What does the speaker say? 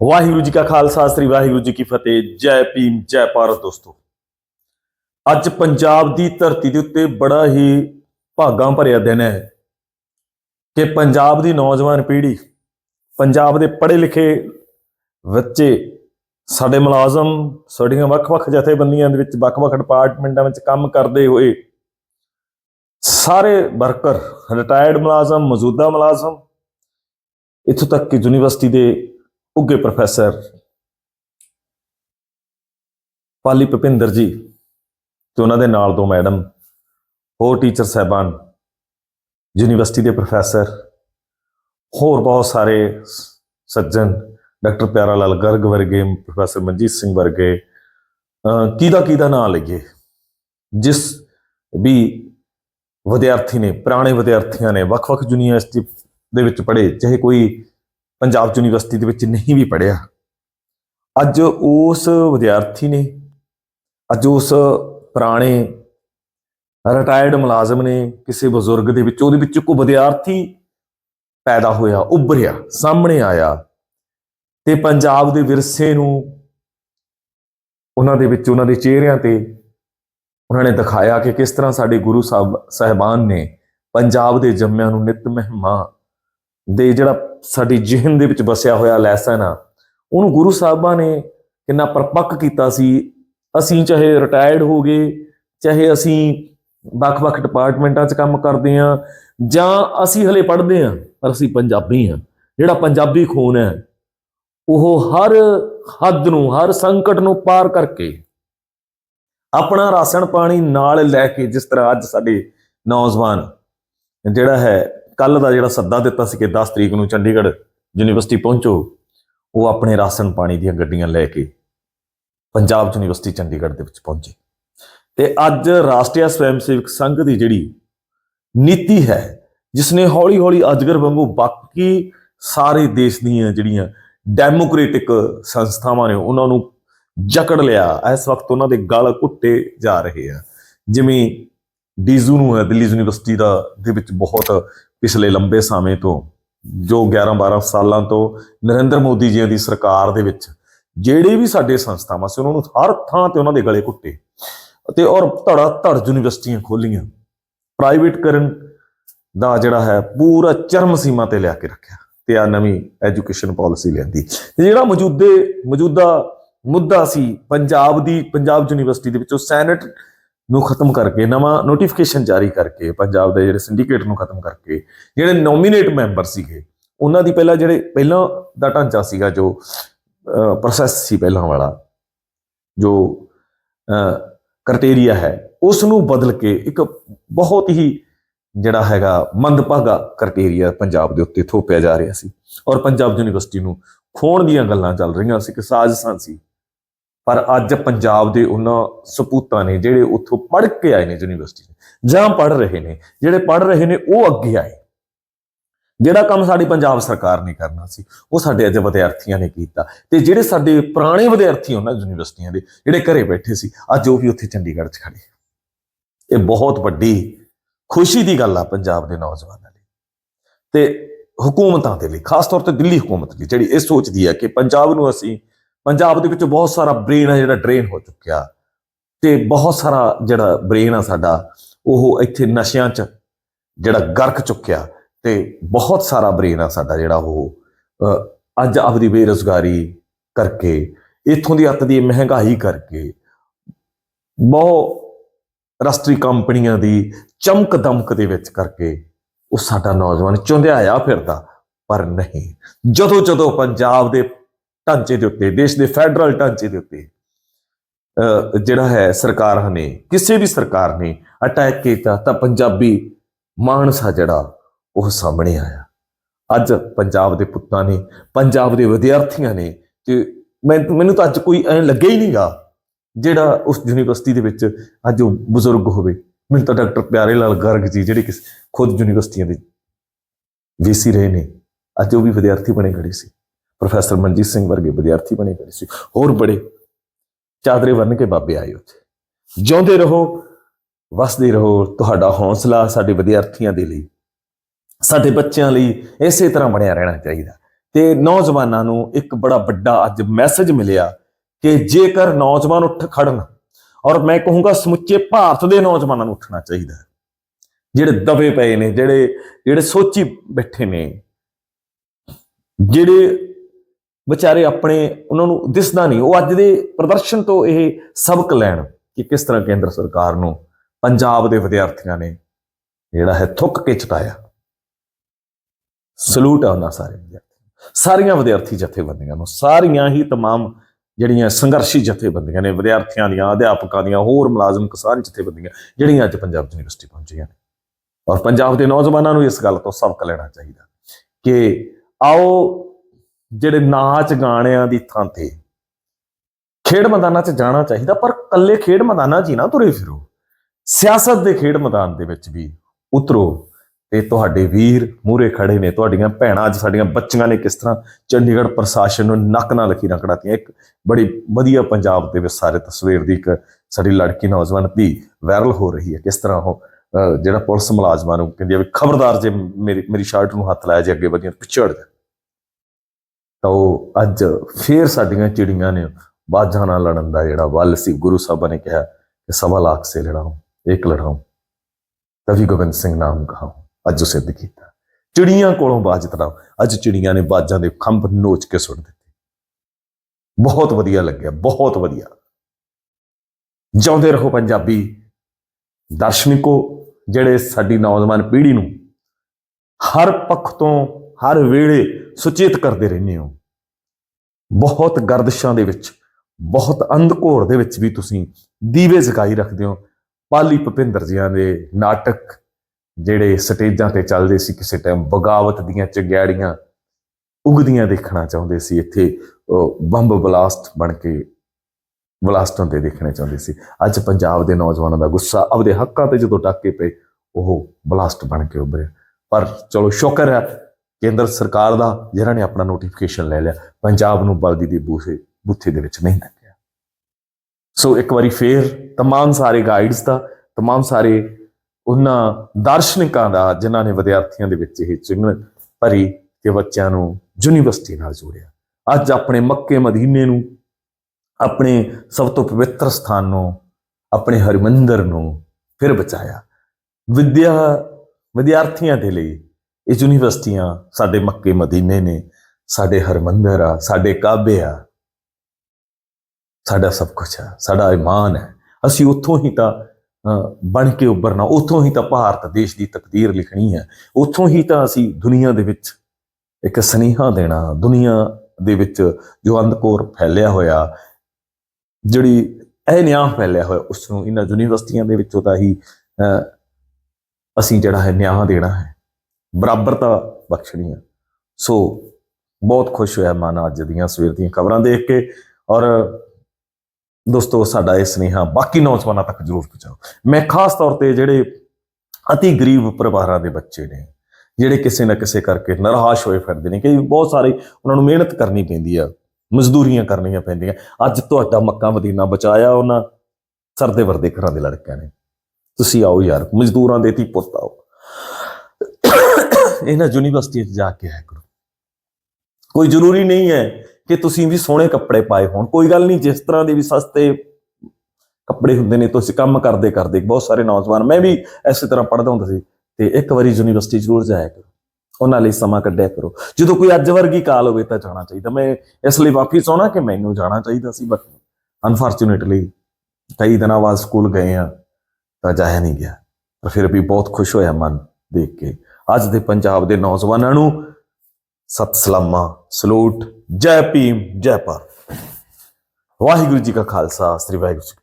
ਵਾਹਿਗੁਰੂ ਜੀ ਕਾ ਖਾਲਸਾ, ਸ੍ਰੀ ਵਾਹਿਗੁਰੂ ਜੀ ਕੀ ਫਤਿਹ। ਜੈ ਭੀਮ, ਜੈ ਭਾਰਤ ਦੋਸਤੋ। ਅੱਜ ਪੰਜਾਬ ਦੀ ਧਰਤੀ ਦੇ ਉੱਤੇ ਬੜਾ ਹੀ ਭਾਗਾਂ ਭਰਿਆ ਦਿਨ ਹੈ ਕਿ ਪੰਜਾਬ ਦੀ ਨੌਜਵਾਨ ਪੀੜ੍ਹੀ, ਪੰਜਾਬ ਦੇ ਪੜ੍ਹੇ ਲਿਖੇ ਬੱਚੇ, ਸਾਡੇ ਮੁਲਾਜ਼ਮ, ਸਾਡੀਆਂ ਵੱਖ-ਵੱਖ ਜਥੇਬੰਦੀਆਂ ਦੇ ਵਿੱਚ, ਵੱਖ-ਵੱਖ ਡਿਪਾਰਟਮੈਂਟਾਂ ਵਿੱਚ ਕੰਮ ਕਰਦੇ ਹੋਏ, ਸਾਰੇ ਵਰਕਰ ਰਿਟਾਇਰਡ ਮੁਲਾਜ਼ਮ, ਮੌਜੂਦਾ ਮੁਲਾਜ਼ਮ, ਇੱਥੋਂ ਤੱਕ ਕਿ ਯੂਨੀਵਰਸਿਟੀ ਦੇ ਉੱਗੇ ਪ੍ਰੋਫੈਸਰ ਪਾਲੀ ਭਪਿੰਦਰ ਜੀ ਤੇ ਉਹਨਾਂ ਦੇ ਨਾਲ ਦੋ ਮੈਡਮ, ਹੋਰ ਟੀਚਰ ਸਹਿਬਾਨ, ਯੂਨੀਵਰਸਿਟੀ ਦੇ ਪ੍ਰੋਫੈਸਰ, ਹੋਰ ਬਹੁਤ ਸਾਰੇ ਸੱਜਣ, ਡਾਕਟਰ ਪਿਆਰਾ ਲਾਲ ਗਰਗ ਵਰਗੇ, ਪ੍ਰੋਫੈਸਰ ਮਨਜੀਤ ਸਿੰਘ ਵਰਗੇ ਕਿਹਦਾ ਕਿਹਦਾ ਨਾਂ ਲਈਏ, ਜਿਸ ਵੀ ਵਿਦਿਆਰਥੀ ਨੇ, ਪੁਰਾਣੇ ਵਿਦਿਆਰਥੀਆਂ ਨੇ, ਵੱਖ-ਵੱਖ ਯੂਨੀਵਰਸਿਟੀ ਦੇ ਵਿੱਚ ਪੜ੍ਹੇ, ਚਾਹੇ ਕੋਈ ਪੰਜਾਬ ਯੂਨੀਵਰਸਿਟੀ ਦੇ ਵਿੱਚ ਨਹੀਂ ਵੀ ਪੜ੍ਹਿਆ। ਅੱਜ ਉਸ ਵਿਦਿਆਰਥੀ ਨੇ, ਅੱਜ ਉਸ ਪੁਰਾਣੇ ਰਿਟਾਇਰਡ ਮੁਲਾਜ਼ਮ ਨੇ ਕਿਸੇ ਬਜ਼ੁਰਗ ਦੇ ਵਿੱਚ, ਉਹਦੇ ਵਿੱਚ ਕੋਈ ਵਿਦਿਆਰਥੀ ਪੈਦਾ ਹੋਇਆ, ਉੱਭਰਿਆ, ਸਾਹਮਣੇ ਆਇਆ ਤੇ ਪੰਜਾਬ ਦੇ ਵਿਰਸੇ ਨੂੰ ਉਹਨਾਂ ਦੇ ਵਿੱਚ, ਉਹਨਾਂ ਦੇ ਚਿਹਰਿਆਂ ਤੇ ਉਹਨਾਂ ਨੇ ਦਿਖਾਇਆ ਕਿ ਕਿਸ ਤਰ੍ਹਾਂ ਸਾਡੇ ਗੁਰੂ ਸਾਹਿਬ, ਸਾਹਿਬਾਨ ਨੇ ਪੰਜਾਬ ਦੇ ਜੰਮਿਆਂ ਨੂੰ ਨਿਤ ਮਹਿਮਾ ਦੇ ਜਿਹੜਾ ਸਾਡੀ ਜਿਹਨ ਦੇ ਵਿੱਚ ਵਸਿਆ ਹੋਇਆ ਲੈਸਨ ਆ, ਉਹਨੂੰ ਗੁਰੂ ਸਾਹਿਬਾਂ ਨੇ ਕਿੰਨਾ ਪਰਪੱਕ ਕੀਤਾ ਸੀ। ਅਸੀਂ ਚਾਹੇ ਰਿਟਾਇਰਡ ਹੋ ਗਏ, ਚਾਹੇ ਅਸੀਂ ਵੱਖ-ਵੱਖ ਡਿਪਾਰਟਮੈਂਟਾਂ 'ਚ ਕੰਮ ਕਰਦੇ ਆ ਜਾਂ ਅਸੀਂ ਹਲੇ ਪੜ੍ਹਦੇ ਆ ਪਰ ਅਸੀਂ ਪੰਜਾਬੀ ਆ ਜਿਹੜਾ ਪੰਜਾਬੀ ਖੂਨ ਹੈ, ਉਹ ਹਰ ਹੱਦ ਨੂੰ, ਹਰ ਸੰਕਟ ਨੂੰ ਪਾਰ ਕਰਕੇ ਆਪਣਾ ਰਾਸ਼ਨ ਪਾਣੀ ਨਾਲ ਲੈ ਕੇ, ਜਿਸ ਤਰ੍ਹਾਂ ਅੱਜ ਸਾਡੇ ਨੌਜਵਾਨ ਜਿਹੜਾ ਹੈ ਕੱਲ ਦਾ ਜਿਹੜਾ ਸੱਦਾ ਦਿੱਤਾ ਸੀ ਕਿ 10 ਤਰੀਕ ਨੂੰ ਚੰਡੀਗੜ੍ਹ ਯੂਨੀਵਰਸਿਟੀ ਪਹੁੰਚੋ, ਉਹ ਆਪਣੇ ਰਾਸ਼ਨ ਪਾਣੀ ਦੀਆਂ ਗੱਡੀਆਂ ਲੈ ਕੇ ਪੰਜਾਬ ਯੂਨੀਵਰਸਿਟੀ ਚੰਡੀਗੜ੍ਹ ਦੇ ਵਿੱਚ ਪਹੁੰਚੇ। ਤੇ ਅੱਜ ਰਾਸ਼ਟਰੀ ਸਵੈਮ ਸੇਵਕ ਸੰਘ ਦੀ ਜਿਹੜੀ ਨੀਤੀ ਹੈ ਜਿਸ ਨੇ ਹੌਲੀ-ਹੌਲੀ ਅਜਗਰ ਵਾਂਗੂ ਬਾਕੀ ਸਾਰੇ ਦੇਸ਼ ਦੀਆਂ ਜਿਹੜੀਆਂ ਡੈਮੋਕ੍ਰੈਟਿਕ ਸੰਸਥਾਵਾਂ ਨੇ, ਉਹਨਾਂ ਨੂੰ ਜਕੜ ਲਿਆ। ਇਸ ਵਕਤ ਉਹਨਾਂ ਦੇ ਗਲ ਘੁੱਟੇ ਜਾ ਰਹੇ ਆ। ਜਿਵੇਂ ਡੀਜ਼ੂ ਨੂੰ ਹੈ, ਦਿੱਲੀ ਯੂਨੀਵਰਸਿਟੀ ਦਾ, ਦੇ ਵਿੱਚ ਬਹੁਤ ਪਿਛਲੇ ਲੰਬੇ ਸਮੇਂ ਤੋਂ, ਜੋ 11 12 ਸਾਲਾਂ ਤੋਂ ਨਰਿੰਦਰ ਮੋਦੀ ਜੀ ਦੀ ਸਰਕਾਰ ਦੇ ਵਿੱਚ ਜਿਹੜੇ ਵੀ ਸਾਡੇ ਸੰਸਥਾਵਾਂ ਸੀ, ਉਹਨਾਂ ਨੂੰ ਹਰ ਥਾਂ ਤੇ ਉਹਨਾਂ ਦੇ ਗਲੇ ਘੁੱਟੇ ਅਤੇ ਔਰ ਧੜਾ ਧੜ ਯੂਨੀਵਰਸਿਟੀਆਂ ਖੋਲੀਆਂ ਪ੍ਰਾਈਵੇਟ ਕਰਨ ਦਾ ਜਿਹੜਾ ਹੈ ਪੂਰਾ ਚਰਮ ਸੀਮਾ ਤੇ ਲਿਆ ਕੇ ਰੱਖਿਆ ਤੇ ਆ ਨਵੀਂ ਐਜੂਕੇਸ਼ਨ ਪਾਲਿਸੀ ਲਿਆਂਦੀ। ਤੇ ਜਿਹੜਾ ਮੌਜੂਦੇ, ਮੌਜੂਦਾ ਮੁੱਦਾ ਸੀ, ਪੰਜਾਬ ਦੀ, ਪੰਜਾਬ ਯੂਨੀਵਰਸਿਟੀ ਦੇ ਵਿੱਚੋਂ ਸੈਨੇਟ ਨੂੰ ਖਤਮ ਕਰਕੇ, ਨਵਾਂ ਨੋਟੀਫਿਕੇਸ਼ਨ ਜਾਰੀ ਕਰਕੇ, ਪੰਜਾਬ ਦੇ ਜਿਹੜੇ ਸਿੰਡੀਕੇਟ ਨੂੰ ਖਤਮ ਕਰਕੇ, ਜਿਹੜੇ ਨੋਮੀਨੇਟ ਮੈਂਬਰ ਸੀਗੇ, ਉਹਨਾਂ ਦੀ ਪਹਿਲਾਂ ਜਿਹੜੇ, ਪਹਿਲਾਂ ਦਾ ਢਾਂਚਾ ਸੀਗਾ ਜੋ ਪ੍ਰੋਸੈਸ ਸੀ ਪਹਿਲਾਂ ਵਾਲਾ, ਜੋ ਕ੍ਰਾਈਟੇਰੀਆ ਹੈ ਉਸ ਨੂੰ ਬਦਲ ਕੇ ਇੱਕ ਬਹੁਤ ਹੀ ਜਿਹੜਾ ਹੈਗਾ ਮੰਦਭਾਗਾ ਕ੍ਰਾਈਟੇਰੀਆ ਪੰਜਾਬ ਦੇ ਉੱਤੇ ਥੋਪਿਆ ਜਾ ਰਿਹਾ ਸੀ। ਔਰ ਪੰਜਾਬ ਯੂਨੀਵਰਸਿਟੀ ਨੂੰ ਖੋਣ ਦੀਆਂ ਗੱਲਾਂ ਚੱਲ ਰਹੀਆਂ ਸੀ ਕਿ ਸਾਜ਼ਿਸ਼ਾਂ ਸੀ। ਪਰ ਅੱਜ ਪੰਜਾਬ ਦੇ ਉਹਨਾਂ ਸਪੂਤਾਂ ਨੇ ਜਿਹੜੇ ਉੱਥੋਂ ਪੜ੍ਹ ਕੇ ਆਏ ਨੇ ਯੂਨੀਵਰਸਿਟੀ ਜਾਂ ਪੜ੍ਹ ਰਹੇ ਨੇ, ਜਿਹੜੇ ਪੜ੍ਹ ਰਹੇ ਨੇ ਉਹ ਅੱਗੇ ਆਏ। ਜਿਹੜਾ ਕੰਮ ਸਾਡੀ ਪੰਜਾਬ ਸਰਕਾਰ ਨੇ ਕਰਨਾ ਸੀ, ਉਹ ਸਾਡੇ ਅੱਜ ਵਿਦਿਆਰਥੀਆਂ ਨੇ ਕੀਤਾ। ਤੇ ਜਿਹੜੇ ਸਾਡੇ ਪੁਰਾਣੇ ਵਿਦਿਆਰਥੀ ਉਹਨਾਂ ਯੂਨੀਵਰਸਿਟੀਆਂ ਦੇ, ਜਿਹੜੇ ਘਰੇ ਬੈਠੇ ਸੀ, ਅੱਜ ਉਹ ਵੀ ਉੱਥੇ ਚੰਡੀਗੜ੍ਹ 'ਚ ਖੜੇ। ਇਹ ਬਹੁਤ ਵੱਡੀ ਖੁਸ਼ੀ ਦੀ ਗੱਲ ਆ ਪੰਜਾਬ ਦੇ ਨੌਜਵਾਨਾਂ ਲਈ। ਤੇ ਹਕੂਮਤਾਂ ਦੇ ਲਈ, ਖਾਸ ਤੌਰ ਤੇ ਦਿੱਲੀ ਹਕੂਮਤ ਲਈ, ਜਿਹੜੀ ਇਹ ਸੋਚਦੀ ਹੈ ਕਿ ਪੰਜਾਬ ਨੂੰ ਅਸੀਂ ਪੰਜਾਬ ਦੇ ਵਿੱਚ ਬਹੁਤ ਸਾਰਾ ਬ੍ਰੇਨ ਹੈ ਜਿਹੜਾ ਡਰੇਨ ਹੋ ਚੁੱਕਿਆ। ਤੇ ਬਹੁਤ ਸਾਰਾ ਜਿਹੜਾ ਬ੍ਰੇਨ ਆ ਸਾਡਾ, ਉਹ ਇੱਥੇ ਨਸ਼ਿਆਂ 'ਚ ਜਿਹੜਾ ਗਰਕ ਚੁੱਕਿਆ। ਤੇ ਬਹੁਤ ਸਾਰਾ ਬ੍ਰੇਨ ਆ ਸਾਡਾ ਜਿਹੜਾ ਉਹ ਅੱਜ ਆਪਦੀ ਬੇਰੁਜ਼ਗਾਰੀ ਕਰਕੇ, ਇਥੋਂ ਦੀ ਅੱਤ ਦੀ ਮਹਿੰਗਾਈ ਕਰਕੇ ਬਹੁਤ ਰਾਸ਼ਟਰੀ ਕੰਪਨੀਆਂ ਦੀ ਚਮਕ ਦਮਕ ਦੇ ਵਿੱਚ ਕਰਕੇ, ਉਹ ਸਾਡਾ ਨੌਜਵਾਨ ਚੁੰਧਿਆਇਆ ਫਿਰਦਾ। ਪਰ ਨਹੀਂ ਜਦੋਂ ਜਦੋਂ ਪੰਜਾਬ ਦੇ ਢਾਂਚੇ ਦੇ ਉੱਤੇ, ਦੇਸ਼ ਦੇ ਫੈਡਰਲ ਢਾਂਚੇ ਦੇ ਉੱਤੇ ਜਿਹੜਾ ਹੈ ਸਰਕਾਰਾਂ ਨੇ, ਕਿਸੇ ਵੀ ਸਰਕਾਰ ਨੇ ਅਟੈਕ ਕੀਤਾ ਤਾਂ ਪੰਜਾਬੀ ਮਾਨਸਾ ਜਿਹੜਾ, ਉਹ ਸਾਹਮਣੇ ਆਇਆ। ਅੱਜ ਪੰਜਾਬ ਦੇ ਪੁੱਤਾਂ ਨੇ, ਪੰਜਾਬ ਦੇ ਵਿਦਿਆਰਥੀਆਂ ਨੇ, ਤੇ ਮੈਂ, ਮੈਨੂੰ ਤਾਂ ਅੱਜ ਕੋਈ ਐ ਲੱਗਿਆ ਹੀ ਨਹੀਂਗਾ ਜਿਹੜਾ ਉਸ ਯੂਨੀਵਰਸਿਟੀ ਦੇ ਵਿੱਚ ਅੱਜ ਉਹ ਬਜ਼ੁਰਗ ਹੋਵੇ। ਮੈਨੂੰ ਤਾਂ ਡਾਕਟਰ ਪਿਆਰੇ ਲਾਲ ਗਰਗ ਜੀ ਜਿਹੜੇ ਕਿ ਖੁਦ ਯੂਨੀਵਰਸਿਟੀਆਂ ਦੇ ਵੀਸੀ ਰਹੇ ਨੇ, ਅੱਜ ਉਹ ਵੀ ਵਿਦਿਆਰਥੀ ਬਣੇ ਖੜੇ ਸੀ। ਪ੍ਰੋਫੈਸਰ ਮਨਜੀਤ ਸਿੰਘ ਵਰਗੇ ਵਿਦਿਆਰਥੀ ਬਣੇ ਖੜੇ ਸੀ। ਹੋਰ ਬੜੇ ਚਾਦਰੇ ਬੰਨ ਕੇ ਬਾਬੇ ਆਏ ਉੱਥੇ। ਜਿਉਂਦੇ ਰਹੋ, ਵਸਦੇ ਰਹੋ, ਤੁਹਾਡਾ ਹੌਸਲਾ ਸਾਡੇ ਵਿਦਿਆਰਥੀਆਂ ਦੇ ਲਈ, ਸਾਡੇ ਬੱਚਿਆਂ ਲਈ ਇਸੇ ਤਰ੍ਹਾਂ ਬਣਿਆ ਰਹਿਣਾ ਚਾਹੀਦਾ। ਤੇ ਨੌਜਵਾਨਾਂ ਨੂੰ ਇੱਕ ਬੜਾ ਵੱਡਾ ਅੱਜ ਮੈਸੇਜ ਮਿਲਿਆ ਕਿ ਜੇਕਰ ਨੌਜਵਾਨ ਉੱਠ ਖੜਨ, ਔਰ ਮੈਂ ਕਹੂੰਗਾ ਸਮੁੱਚੇ ਭਾਰਤ ਦੇ ਨੌਜਵਾਨਾਂ ਨੂੰ ਉੱਠਣਾ ਚਾਹੀਦਾ ਜਿਹੜੇ ਦਬੇ ਪਏ ਨੇ, ਜਿਹੜੇ ਜਿਹੜੇ ਸੋਚੀ ਬੈਠੇ ਨੇ, ਜਿਹੜੇ ਵਿਚਾਰੇ ਆਪਣੇ ਉਹਨਾਂ ਨੂੰ ਦਿਸਦਾ ਨਹੀਂ ਉਹ ਅੱਜ ਦੇ ਪ੍ਰਦਰਸ਼ਨ ਤੋਂ ਇਹ ਸਬਕ ਲੈਣ ਕਿ ਕਿਸ ਤਰ੍ਹਾਂ ਕੇਂਦਰ ਸਰਕਾਰ ਨੂੰ ਪੰਜਾਬ ਦੇ ਵਿਦਿਆਰਥੀਆਂ ਨੇ ਜਿਹੜਾ ਹੈ ਥੁੱਕ ਕੇ ਚਟਾਇਆ ਸਲੂਟ ਹੈ ਉਹਨਾਂ ਸਾਰੇ ਵਿਦਿਆਰਥੀਆਂ ਸਾਰੀਆਂ ਵਿਦਿਆਰਥੀ ਜਥੇਬੰਦੀਆਂ ਨੂੰ ਸਾਰੀਆਂ ਹੀ तमाम ਜਿਹੜੀਆਂ ਸੰਘਰਸ਼ੀ ਜਥੇਬੰਦੀਆਂ ਨੇ ਵਿਦਿਆਰਥੀਆਂ ਦੀਆਂ ਅਧਿਆਪਕਾਂ ਦੀਆਂ ਹੋਰ ਮੁਲਾਜ਼ਮ ਕਿਸਾਨ ਜਥੇਬੰਦੀਆਂ ਜਿਹੜੀਆਂ ਅੱਜ ਪੰਜਾਬ ਯੂਨੀਵਰਸਿਟੀ ਪਹੁੰਚੀਆਂ ਨੇ ਔਰ ਪੰਜਾਬ ਦੇ ਨੌਜਵਾਨਾਂ ਨੂੰ ਇਸ ਗੱਲ ਤੋਂ ਸਬਕ ਲੈਣਾ ਚਾਹੀਦਾ ਕਿ ਆਓ ਜਿਹੜੇ ਨਾਚ ਗਾਣਿਆਂ ਦੀ ਥਾਂ ਤੇ। ਖੇਡ ਮੈਦਾਨਾਂ 'ਚ ਜਾਣਾ ਚਾਹੀਦਾ, ਪਰ ਕੱਲੇ ਖੇਡ ਮੈਦਾਨਾਂ 'ਚ ਹੀ ਨਾ ਤੁਰੇ ਫਿਰੋ। ਸਿਆਸਤ ਦੇ ਖੇਡ ਮੈਦਾਨ ਦੇ ਵਿੱਚ ਵੀ ਉਤਰੋ ਤੇ ਤੁਹਾਡੇ ਵੀਰ ਮੂਰੇ ਖੜੇ ਨੇ, ਤੁਹਾਡੀਆਂ ਭੈਣਾਂ ਅੱਜ ਸਾਡੀਆਂ ਬੱਚੀਆਂ ਨੇ ਕਿਸ ਤਰ੍ਹਾਂ ਚੰਡੀਗੜ੍ਹ ਪ੍ਰਸ਼ਾਸਨ ਨੂੰ ਨੱਕ ਨਾਲ ਲਕੀਰਾਂ ਕਢਾਤੀਆਂ। ਇੱਕ ਬੜੀ ਵਧੀਆ ਪੰਜਾਬ ਦੇ ਵਿੱਚ ਸਾਰੇ ਤਸਵੀਰ ਦੀ ਇੱਕ ਸਾਡੀ ਲੜਕੀ ਨੌਜਵਾਨ ਦੀ ਵਾਇਰਲ ਹੋ ਰਹੀ ਹੈ। ਕਿਸ ਤਰ੍ਹਾਂ ਉਹ ਜਿਹੜਾ ਪੁਲਿਸ ਮੁਲਾਜ਼ਮਾਂ ਨੂੰ ਕਹਿੰਦੀ ਆ ਵੀ ਖਬਰਦਾਰ ਜੇ ਮੇਰੀ ਮੇਰੀ ਸ਼ਰਟ ਨੂੰ ਹੱਥ ਲਾਇਆ ਜੇ ਅੱਗੇ ਵਧੀਆਂ ਪਿੱਛੇ ਹਟ ਜਾ। ਤਾਂ ਉਹ ਅੱਜ ਫੇਰ ਸਾਡੀਆਂ ਚਿੜੀਆਂ ਨੇ ਬਾਜਾਂ ਨਾਲ ਲੜਨ ਦਾ ਜਿਹੜਾ ਵੱਲ ਸੀ, ਗੁਰੂ ਸਾਹਿਬਾਂ ਨੇ ਕਿਹਾ ਕਿ ਸਵਾ ਲੱਖ ਸੇ ਲੜਾਉਂ, ਇੱਕ ਲੜਾਉਂ। ਤਵੀ ਗੋਬਿੰਦ ਸਿੰਘ ਨਾਮ ਕਹਾਉਂ, ਅੱਜ ਉਹ ਸਿੱਧ ਕੀਤਾ। ਚਿੜੀਆਂ ਕੋਲੋਂ ਬਾਜ ਤਰਾਉ ਅੱਜ ਚਿੜੀਆਂ ਨੇ ਬਾਜਾਂ ਦੇ ਖੰਭ ਨੋਚ ਕੇ ਸੁੱਟ ਦਿੱਤੇ। ਬਹੁਤ ਵਧੀਆ ਲੱਗਿਆ, ਬਹੁਤ ਵਧੀਆ। ਜਿਉਂਦੇ ਰਹੋ ਪੰਜਾਬੀ। ਦਾਰਸ਼ਨਿਕੋ, ਜਿਹੜੇ ਸਾਡੀ ਨੌਜਵਾਨ ਪੀੜ੍ਹੀ ਨੂੰ ਹਰ ਪੱਖ ਤੋਂ, ਹਰ ਵੇਲੇ ਸੁਚੇਤ ਕਰਦੇ ਰਹਿੰਦੇ ਹੋ। ਬਹੁਤ ਗਰਦਸ਼ਾਂ ਦੇ ਵਿੱਚ, ਬਹੁਤ ਅੰਧਕੋਰ ਦੇ ਵਿੱਚ ਵੀ ਤੁਸੀਂ ਦੀਵੇ ਜਗਾਈ ਰੱਖਦੇ ਹੋ। ਪਾਲੀ ਭੁਪਿੰਦਰ ਜੀਆਂ ਦੇ ਨਾਟਕ ਜਿਹੜੇ ਸਟੇਜਾਂ ਤੇ ਚੱਲਦੇ ਸੀ ਕਿਸੇ ਟਾਈਮ ਬਗਾਵਤ ਦੀਆਂ ਚਗਿਆੜੀਆਂ ਉਗਦੀਆਂ ਦੇਖਣਾ ਚਾਹੁੰਦੇ ਸੀ। ਇੱਥੇ ਉਹ ਬੰਬ ਬਲਾਸਟ ਬਣ ਕੇ ਬਲਾਸਟ ਹੁੰਦੇ ਦੇਖਣੇ ਚਾਹੁੰਦੇ ਸੀ। ਅੱਜ ਪੰਜਾਬ ਦੇ ਨੌਜਵਾਨਾਂ ਦਾ ਗੁੱਸਾ ਆਪਦੇ ਹੱਕਾਂ ਤੇ ਜਦੋਂ ਟੱਕੇ ਪਏ, ਉਹ ਬਲਾਸਟ ਬਣ ਕੇ ਉੱਭਰਿਆ। ਪਰ ਚਲੋ, ਸ਼ੁਕਰ ਹੈ ਕੇਂਦਰ ਸਰਕਾਰ ਦਾ ਜਿਹਨਾਂ ਨੇ ਆਪਣਾ ਨੋਟੀਫਿਕੇਸ਼ਨ ਲੈ ਲਿਆ ਪੰਜਾਬ ਨੂੰ ਬਲਦੀ ਦੀ ਬੂਸੇ ਬੁੱਥੇ ਦੇ ਵਿੱਚ ਨਹੀਂ ਲੱਗਿਆ ਸੋ ਇੱਕ ਵਾਰੀ ਫੇਰ तमाम ਸਾਰੇ ਗਾਈਡਸ ਦਾ तमाम ਸਾਰੇ ਉਹਨਾਂ ਦਾਰਸ਼ਨਿਕਾਂ ਦਾ ਜਿਨ੍ਹਾਂ ਨੇ ਵਿਦਿਆਰਥੀਆਂ ਦੇ ਵਿੱਚ ਇਹ ਚਿੰਨ ਭਰੀ ਤੇ ਬੱਚਿਆਂ ਨੂੰ ਯੂਨੀਵਰਸਿਟੀ ਨਾਲ ਜੋੜਿਆ ਅੱਜ ਆਪਣੇ ਮੱਕੇ ਮਦੀਨੇ ਨੂੰ ਆਪਣੇ ਸਭ ਤੋਂ ਪਵਿੱਤਰ ਸਥਾਨ ਨੂੰ ਆਪਣੇ ਹਰਮੰਦਰ ਨੂੰ ਫਿਰ ਬਚਾਇਆ ਵਿਦਿਆ ਵਿਦਿਆਰਥੀਆਂ ਦੇ ਲਈ ਇਹ ਯੂਨੀਵਰਸਿਟੀਆਂ ਸਾਡੇ ਮੱਕੇ ਮਦੀਨੇ ਨੇ, ਸਾਡੇ ਹਰਮੰਦਰ ਆ, ਸਾਡੇ ਕਾਬੇ ਆ। ਸਾਡਾ ਸਭ ਕੁਝ ਆ, ਸਾਡਾ ਇਮਾਨ ਹੈ। ਅਸੀਂ ਉੱਥੋਂ ਹੀ ਤਾਂ ਬਣ ਕੇ ਉੱਭਰਨਾ, ਉੱਥੋਂ ਹੀ ਤਾਂ ਭਾਰਤ ਦੇਸ਼ ਦੀ ਤਕਦੀਰ ਲਿਖਣੀ ਹੈ। ਉੱਥੋਂ ਹੀ ਤਾਂ ਅਸੀਂ ਦੁਨੀਆ ਦੇ ਵਿੱਚ ਇੱਕ ਸਨੇਹਾ ਦੇਣਾ, ਦੁਨੀਆ ਦੇ ਵਿੱਚ ਜੋ ਅੰਧਕੋਰ ਫੈਲਿਆ ਹੋਇਆ, ਜਿਹੜੀ ਇਹ ਨਿਆਂ ਫੈਲਿਆ ਹੋਇਆ ਉਸ ਨੂੰ ਇਹਨਾਂ ਯੂਨੀਵਰਸਿਟੀਆਂ ਦੇ ਵਿੱਚੋਂ ਤਾਂ ਹੀ ਅਸੀਂ ਜਿਹੜਾ ਹੈ ਨਿਆਂ ਦੇਣਾ ਹੈ। ਬਰਾਬਰਤਾ ਬਖਸ਼ਣੀ ਹੈ ਸੋ ਬਹੁਤ ਖੁਸ਼ ਹੋਇਆ ਮਨ ਅੱਜ ਦੀਆਂ ਸਵੇਰ ਦੀਆਂ ਖਬਰਾਂ ਦੇਖ ਕੇ। ਔਰ ਦੋਸਤੋ, ਸਾਡਾ ਇਹ ਸੁਨੇਹਾ ਬਾਕੀ ਨੌਜਵਾਨਾਂ ਤੱਕ ਜ਼ਰੂਰ ਪਹੁੰਚਾਓ। ਮੈਂ ਖਾਸ ਤੌਰ ਤੇ ਜਿਹੜੇ ਅਤੀ ਗਰੀਬ ਪਰਿਵਾਰਾਂ ਦੇ ਬੱਚੇ ਨੇ, ਜਿਹੜੇ ਕਿਸੇ ਨਾ ਕਿਸੇ ਕਰਕੇ ਨਿਰਾਸ਼ ਹੋਏ ਫਿਰਦੇ ਨੇ ਕਿ ਬਹੁਤ ਸਾਰੇ ਉਹਨਾਂ ਨੂੰ ਮਿਹਨਤ ਕਰਨੀ ਪੈਂਦੀ ਆ, ਮਜ਼ਦੂਰੀਆਂ ਕਰਨੀਆਂ ਪੈਂਦੀਆਂ। ਅੱਜ ਤੁਹਾਡਾ ਮੱਕਾ ਮਦੀਨਾ ਬਚਾਇਆ ਉਹਨਾਂ ਸਰਦੇ ਵਰਦੇ ਘਰਾਂ ਦੇ ਲੜਕਿਆਂ ਨੇ। ਤੁਸੀਂ ਆਓ ਯਾਰ, ਮਜ਼ਦੂਰਾਂ ਦੇ ਧੀ ਪੁੱਤ ਆਓ। ਇਹਨਾਂ ਯੂਨੀਵਰਸਿਟੀ 'ਚ ਜਾ ਕੇ ਆਇਆ ਕਰੋ। ਕੋਈ ਜ਼ਰੂਰੀ ਨਹੀਂ ਹੈ ਕਿ ਤੁਸੀਂ ਵੀ ਸੋਹਣੇ ਕੱਪੜੇ ਪਾਏ ਹੋਣ। ਕੋਈ ਗੱਲ ਨਹੀਂ, ਜਿਸ ਤਰ੍ਹਾਂ ਦੇ ਵੀ ਸਸਤੇ ਕੱਪੜੇ ਹੁੰਦੇ ਨੇ, ਤੁਸੀਂ ਕੰਮ ਕਰਦੇ ਕਰਦੇ, ਬਹੁਤ ਸਾਰੇ ਨੌਜਵਾਨ, ਮੈਂ ਵੀ ਐਸੇ ਤਰ੍ਹਾਂ ਪੜ੍ਹਦਾ ਹੁੰਦਾ ਸੀ, ਤੇ ਇੱਕ ਵਾਰੀ ਯੂਨੀਵਰਸਿਟੀ ਜ਼ਰੂਰ ਜਾਇਆ ਕਰੋ। ਉਹਨਾਂ ਲਈ ਸਮਾਂ ਕੱਢਿਆ ਕਰੋ। ਜਦੋਂ ਕੋਈ ਅੱਜ ਵਰਗੀ ਕਾਲ ਹੋਵੇ ਤਾਂ ਜਾਣਾ ਚਾਹੀਦਾ। ਮੈਂ ਇਸ ਲਈ ਵਾਪਸ ਆਉਣਾ ਕਿ ਮੈਨੂੰ ਜਾਣਾ ਚਾਹੀਦਾ ਸੀ ਬਟ ਅਨਫੋਰਚੂਨੇਟਲੀ ਕਈ ਦਿਨਾਂ ਬਾਅਦ ਸਕੂਲ ਗਏ ਆ ਤਾਂ ਜਾਇਆ ਨਹੀਂ ਗਿਆ। ਪਰ ਫਿਰ ਵੀ ਬਹੁਤ ਖੁਸ਼ ਹੋਇਆ ਮਨ ਦੇਖ ਕੇ। ਅੱਜ ਦੇ ਪੰਜਾਬ ਦੇ ਨੌਜਵਾਨਾਂ ਨੂੰ ਸਤ ਸਲਾਮਾ, ਸਲੂਟ, ਜੈ ਭੀਮ, ਜੈ ਭਾਰਤ। ਵਾਹਿਗੁਰੂ ਜੀ ਕਾ ਖਾਲਸਾ, ਸ੍ਰੀ ਵਾਹਿਗੁਰੂ ਜੀ